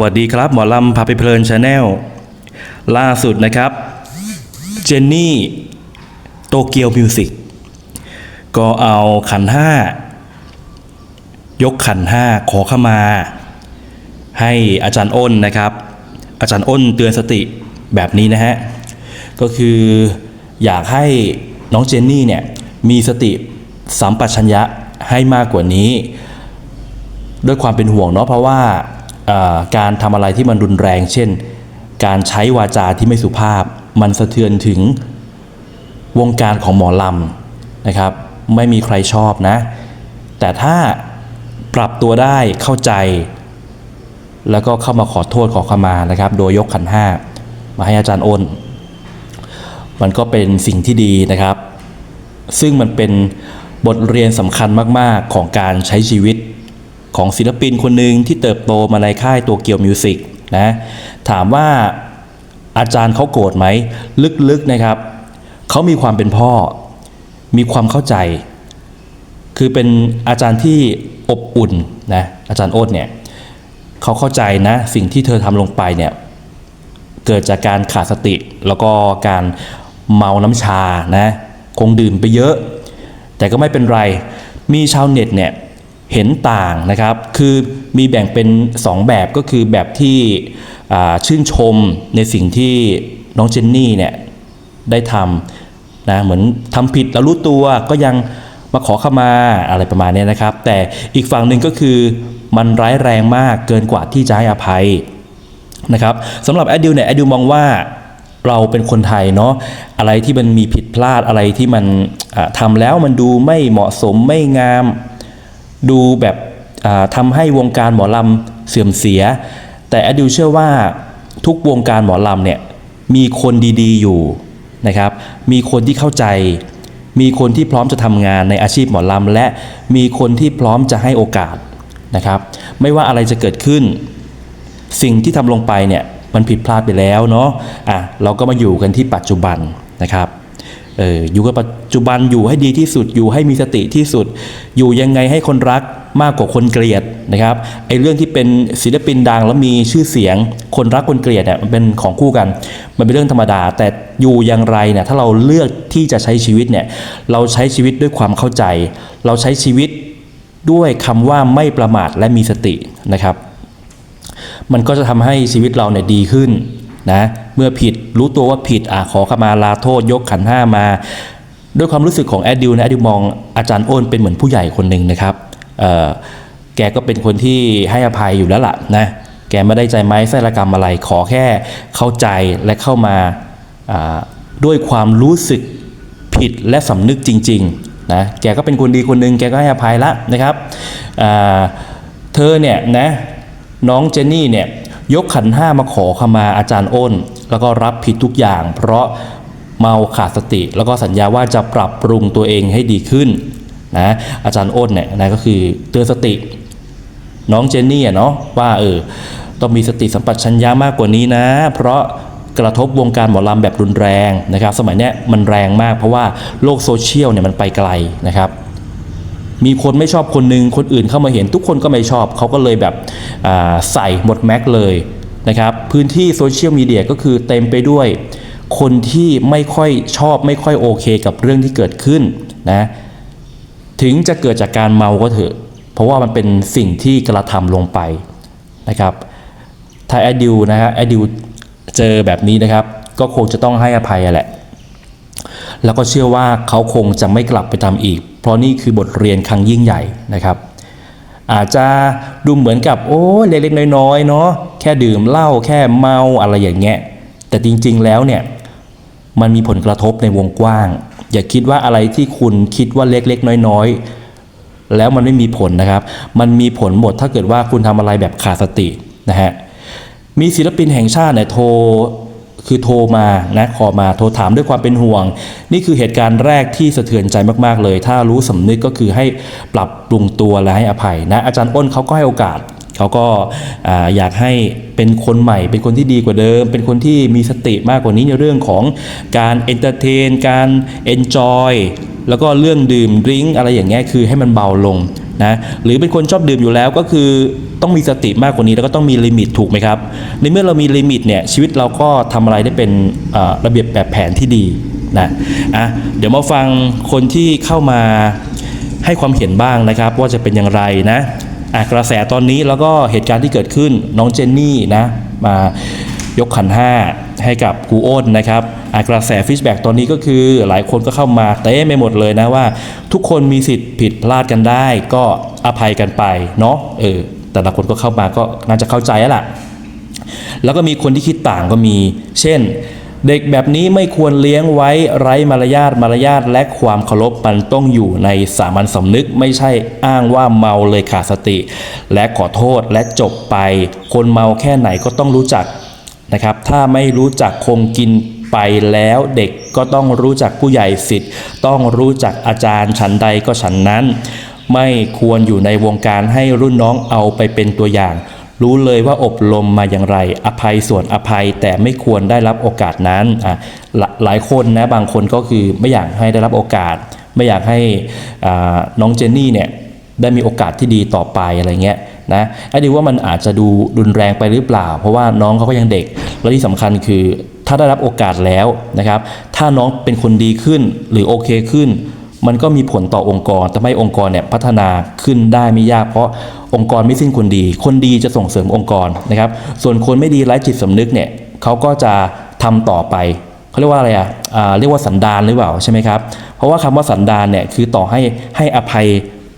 วัสดีครับ หมอลำพาไปเพลินชาแนลล่าสุดนะครับ เจนนี่ โตเกียวมิวสิกก็เอาขันห้ายกขันห้าขอเข้ามา ให้อาจารย์อ้นนะครับ อาจารย์อ้นเตือนสติแบบนี้นะฮะ ก็คืออยากให้น้องเจนนี่เนี่ย มีสติสัมปชัญญะให้มากกว่านี้ ด้วยความเป็นห่วงเนาะเพราะว่า การทำอะไรที่มันรุนแรง เช่น การใช้วาจาที่ไม่สุภาพ มันสะเทือนถึงวงการของหมอลำนะครับ ไม่มีใครชอบนะ แต่ถ้าปรับตัวได้เข้าใจ แล้วก็เข้ามาขอโทษขอขมานะครับ โดยยกขันห้ามาให้อาจารย์อ้น มันก็เป็นสิ่งที่ดีนะครับ ซึ่งมันเป็นบทเรียนสำคัญมาก ๆ ของการใช้ชีวิต ของศิลปินคนหนึ่งที่เติบโตมาในค่ายตัวเกียวมิวสิกนะถามว่าอาจารย์เขาโกรธไหม ลึกๆนะครับ เขามีความเป็นพ่อ มีความเข้าใจ คือเป็นอาจารย์ที่อบอุ่นนะอาจารย์โอ๊ตเนี่ยเขาเข้าใจนะ สิ่งที่เธอทำลงไปเนี่ยเกิดจากการขาดสติ แล้วก็การเมาน้ำชานะคงดื่มไปเยอะ แต่ก็ไม่เป็นไรมีชาวเน็ตเนี่ย เห็นต่างนะครับ คือมีแบ่งเป็น 2 แบบก็คือแบบที่ชื่นชมในสิ่งที่น้องเจนนี่เนี่ยได้ทำนะเหมือนทำผิดแล้วรู้ตัวก็ยังมาขอเข้ามาอะไรประมาณนี้นะครับ แต่อีกฝั่งหนึ่งก็คือมันร้ายแรงมากเกินกว่าที่จะให้อภัยนะครับสำหรับแอดดิวเนี่ยแอดดิวมองว่าเราเป็นคนไทยเนาะอะไรที่มันมีผิดพลาดอะไรที่มันอ่าทำแล้วมันดูไม่เหมาะสมไม่งาม ดูแบบทำให้วงการหมอลำเสื่อมเสีย แต่อดิวเชื่อว่าทุกวงการหมอลำเนี่ยมีคนดีๆอยู่นะครับ มีคนที่เข้าใจ มีคนที่พร้อมจะทำงานในอาชีพหมอลำและมีคนที่พร้อมจะให้โอกาสนะครับ ไม่ว่าอะไรจะเกิดขึ้น สิ่งที่ทำลงไปเนี่ยมันผิดพลาดไปแล้วเนาะอะเราก็มาอยู่กันที่ปัจจุบันนะครับ เอออยู่กับปัจจุบันอยู่ให้ดีที่สุดอยู่ให้มีสติที่สุด อยู่ยังไงให้คนรักมากกว่าคนเกลียดนะครับไอ้เรื่องที่เป็นศิลปินดังแล้วมีชื่อเสียง คนรักคนเกลียดเนี่ยมันเป็นของคู่กัน มันเป็นเรื่องธรรมดา แต่อยู่อย่างไรเนี่ยถ้าเราเลือกที่จะใช้ชีวิตเนี่ยเราใช้ชีวิตด้วยความเข้าใจ เราใช้ชีวิตด้วยคำว่าไม่ประมาทและมีสตินะครับ มันก็จะทำให้ชีวิตเราเนี่ยดีขึ้น นะเมื่อผิดรู้ตัวว่าผิดอะขอขมาลาโทษยกขันห้ามา ด้วยความรู้สึกของแอดดิวนะแอดดิวมองอาจารย์โอนเป็นเหมือนผู้ใหญ่คนหนึ่งนะครับแกก็เป็นคนที่ให้อภัยอยู่แล้วล่ะนะแกไม่ได้ใจไม้ไส้ระกรรมอะไรขอแค่เข้าใจและเข้ามาด้วยความรู้สึกผิดและสำนึกจริงๆนะแกก็เป็นคนดีคนหนึ่งแกก็ให้อภัยละนะครับเธอเนี่ยนะน้องเจนนี่เนี่ย ยกขันห้ามาขอขมาอาจารย์อ้น แล้วก็รับผิดทุกอย่าง เพราะเมาขาดสติ แล้วก็สัญญาว่าจะปรับปรุงตัวเองให้ดีขึ้นนะอาจารย์อ้นเนี่ยนะก็คือเตือนสติ น้องเจนนี่อะเนาะว่าเออต้องมีสติสัมปชัญญะมากกว่านี้นะ เพราะกระทบวงการหมอลำแบบรุนแรงนะครับ สมัยเนี้ยมันแรงมากเพราะว่าโลกโซเชียลเนี่ยมันไปไกลนะครับ มีคนไม่ชอบคนหนึ่งคนอื่นเข้ามาเห็นทุกคนก็ไม่ชอบ เขาก็เลยแบบใส่หมดแม็กเลยนะครับ พื้นที่โซเชียลมีเดียก็คือเต็มไปด้วยคนที่ไม่ค่อยชอบไม่ค่อยโอเคกับเรื่องที่เกิดขึ้นนะถึงจะเกิดจากการเมาก็เถอะ เพราะว่ามันเป็นสิ่งที่กระทำลงไปนะครับ ถ้าแอดดิวนะฮะแอดดิวเจอแบบนี้นะครับ ก็คงจะต้องให้อภัยแหละ แล้วก็เชื่อว่าเขาคงจะไม่กลับไปทำอีก เพราะนี่คือบทเรียนครั้งยิ่งใหญ่นะครับ อาจจะดูเหมือนกับโอ้เล็กๆน้อยๆเนาะแค่ดื่มเหล้าแค่เมาอะไรอย่างเงี้ยแต่จริงๆแล้วเนี่ยมันมีผลกระทบในวงกว้าง อย่าคิดว่าอะไรที่คุณคิดว่าเล็กๆน้อยๆ แล้วมันไม่มีผลนะครับ มันมีผลหมดถ้าเกิดว่าคุณทำอะไรแบบขาดสตินะฮะมีศิลปินแห่งชาติเนี่ยโทร คือโทรมานะขอมาโทรถามด้วยความเป็นห่วง นี่คือเหตุการณ์แรกที่สะเทือนใจมากๆเลย ถ้ารู้สำนึกก็คือให้ปรับปรุงตัวและให้อภัยนะอาจารย์อ้นเขาก็ให้โอกาสเขาก็อ่าอยากให้เป็นคนใหม่ เป็นคนที่ดีกว่าเดิม เป็นคนที่มีสติมากกว่านี้ในเรื่องของการเอนเตอร์เทน การเอนจอยแล้วก็เรื่องดื่มดริงอะไรอย่างเงี้ยคือให้มันเบาลงนะหรือเป็นคนชอบดื่มอยู่แล้วก็คือ ต้องมีสติมากกว่านี้แล้วก็ต้องมีลิมิตถูกไหมครับ ในเมื่อเรามีลิมิตเนี่ยชีวิตเราก็ทำอะไรได้เป็นระเบียบแบบแผนที่ดีนะอะเดี๋ยวมาฟังคนที่เข้ามาให้ความเห็นบ้างนะครับ ว่าจะเป็นอย่างไรนะอะกระแสตอนนี้แล้วก็เหตุการณ์ที่เกิดขึ้นน้องเจนนี่นะมายกขันห้าให้กับครูอ้นนะครับอะกระแสฟีดแบ็กตอนนี้ก็คือหลายคนก็เข้ามาเต้ไม่หมดเลยนะว่า ทุกคนมีสิทธิ์ผิดพลาดกันได้ ก็อภัยกันไปเนาะเออ แต่ละคนก็เข้ามาก็น่าจะเข้าใจแล้วล่ะ แล้วก็มีคนที่คิดต่างก็มี เช่น เด็กแบบนี้ไม่ควรเลี้ยงไว้ไร้มารยาทมารยาทและความเคารพมันต้องอยู่ในสามัญสำนึกไม่ใช่อ้างว่าเมาเลยขาดสติ และขอโทษและจบไป คนเมาแค่ไหนก็ต้องรู้จักนะครับ ถ้าไม่รู้จักคงกินไปแล้วเด็กก็ต้องรู้จักผู้ใหญ่สิทธิ์ ต้องรู้จักอาจารย์ฉันใดก็ฉันนั้น ไม่ควรอยู่ในวงการให้รุ่นน้องเอาไปเป็นตัวอย่าง รู้เลยว่าอบรมมาอย่างไร อภัยส่วนอภัยแต่ไม่ควรได้รับโอกาสนั้นอะหลาหลายคนนะบางคนก็คือไม่อยากให้ได้รับโอกาส ไม่อยากให้น้องเจนนี่เนี่ยได้มีโอกาสที่ดีต่อไปอะไรเงี้ยนะไอ้ดีว่ามันอาจจะดูรุนแรงไปหรือเปล่า เพราะว่าน้องเขาก็ยังเด็ก และที่สำคัญคือถ้าได้รับโอกาสแล้วนะครับ ถ้าน้องเป็นคนดีขึ้นหรือโอเคขึ้น มันก็มีผลต่อองค์กรทำให้องค์กรเนี่ยพัฒนาขึ้นได้ไม่ยาก เพราะองค์กรไม่สิ้นคนดี คนดีจะส่งเสริมองค์กรนะครับ ส่วนคนไม่ดีไร้จิตสำนึกเนี่ยเขาก็จะทำต่อไปเขาเรียกว่าอะไรอะอ่าเรียกว่าสันดานหรือเปล่าใช่ไหมครับ เพราะว่าคำว่าสันดานเนี่ยคือต่อให้ให้อภัย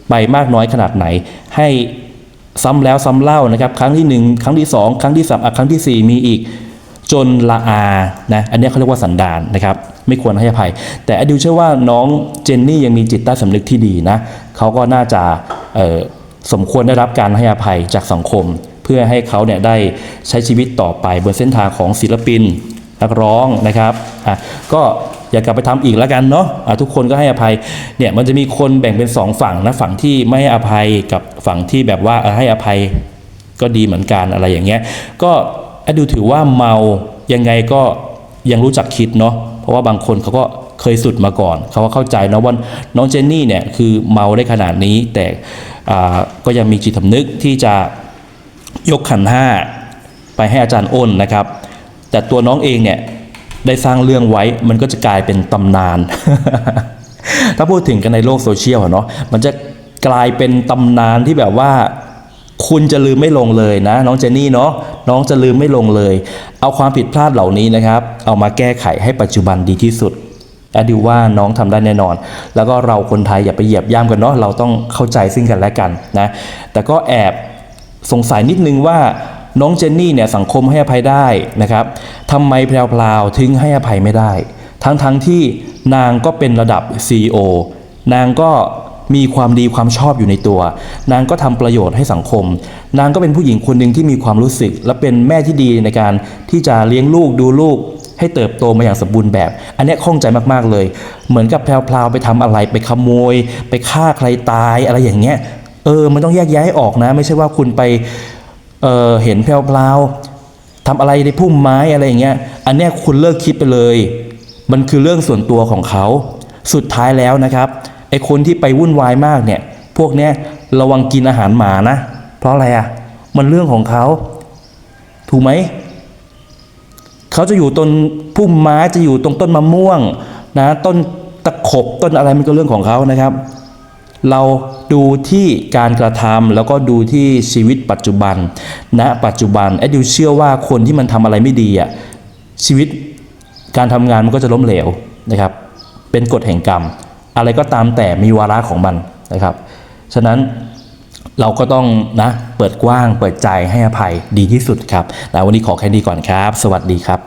ไปมากน้อยขนาดไหน ให้ซ้ำแล้วซ้ำเล่านะครับ ครั้งที่หนึ่งครั้งที่สองครั้งที่สามครั้งที่สี่มีอีกจนละอานะอันนี้เขาเรียกว่าสันดานนะครับ ไม่ควรให้อภัย แต่อดิวเชื่อว่าน้องเจนนี่ยังมีจิตใต้สำนึกที่ดีนะเขาก็น่าจะสมควรได้รับการให้อภัยจากสังคม เพื่อให้เขาเนี่ยได้ใช้ชีวิตต่อไปบนเส้นทางของศิลปินนักร้องนะครับอะก็อย่ากลับไปทำอีกแล้วกันเนาะะทุกคนก็ให้อภัยเนี่ยมันจะมีคนแบ่งเป็นสองฝั่งนะฝั่งที่ไม่ให้อภัยกับฝั่งที่แบบว่าให้อภัยก็ดีเหมือนกันอะไรอย่างเงี้ยก็อดูถือว่าเมายังไงก็ยังรู้จักคิดเนาะ ราะว่าบางคนเขาก็เคยสุดมาก่อน เขาก็เข้าใจนะว่าน้องเจนนี่เนี่ยคือเมาได้ขนาดนี้ แต่ก็ยังมีจิตสำนึกที่จะยกขันห้าไปให้อาจารย์อ้นนะครับ แต่ตัวน้องเองเนี่ยได้สร้างเรื่องไว้มันก็จะกลายเป็นตำนาน ถ้าพูดถึงกันในโลกโซเชียลเนาะมันจะกลายเป็นตำนานที่แบบว่า คุณจะลืมไม่ลงเลยนะ น้องเจนนี่เนาะ น้องจะลืมไม่ลงเลย เอาความผิดพลาดเหล่านี้นะครับ เอามาแก้ไขให้ปัจจุบันดีที่สุดแอดดิวว่าน้องทำได้แน่นอน แล้วก็เราคนไทยอย่าไปเหยียบย่ำกันเนาะเราต้องเข้าใจซึ่งกันและกันนะแต่ก็แอบสงสัยนิดนึงว่าน้องเจนนี่เนี่ยสังคมให้อภัยได้นะครับทำไมแพรวๆถึงให้อภัยไม่ได้ ทั้งๆทที่นางก็เป็นระดับ CEO นางก็ มีความดีความชอบอยู่ในตัว นางก็ทำประโยชน์ให้สังคม นางก็เป็นผู้หญิงคนหนึ่งที่มีความรู้สึก และเป็นแม่ที่ดีในการที่จะเลี้ยงลูกดูลูกให้เติบโตมาอย่างสมบูรณ์แบบ อันนี้ข้องใจมากๆเลย เหมือนกับแพรวๆไปทำอะไรไปขโมย ไปฆ่าใครตายอะไรอย่างเงี้ย เออ มันต้องแยกแยะให้ออกนะ ไม่ใช่ว่าคุณไปเออเห็นแพรวๆทำอะไรในพุ่มไม้อะไรอย่างเงี้ย อันนี้คุณเลิกคิดไปเลย มันคือเรื่องส่วนตัวของเขา สุดท้ายแล้วนะครับ ไอคนที่ไปวุ่นวายมากเนี่ย พวกเนี้ยระวังกินอาหารหมานะ เพราะอะไรอะ่ะ มันเรื่องของเขา ถูกไหม เขาจะอยู่ต้นพุ่มไม้จะอยู่ตรงต้นมะม่วงนะ ต้นตะขบต้นอะไรมันก็เรื่องของเขานะครับ เราดูที่การกระทำแล้วก็ดูที่ชีวิตปัจจุบันณนะปัจจุบันแอดดิวเชื่อว่าคนที่มันทำอะไรไม่ดีอะชีวิตการทำงานมันก็จะล้มเหลวนะครับ เป็นกฎแห่งกรรม อะไรก็ตามแต่มีวาระของมันนะครับ ฉะนั้นเราก็ต้องนะเปิดกว้างเปิดใจให้อภัยดีที่สุดครับแล้ววันนี้ขอแค่นี้ก่อนครับ สวัสดีครับ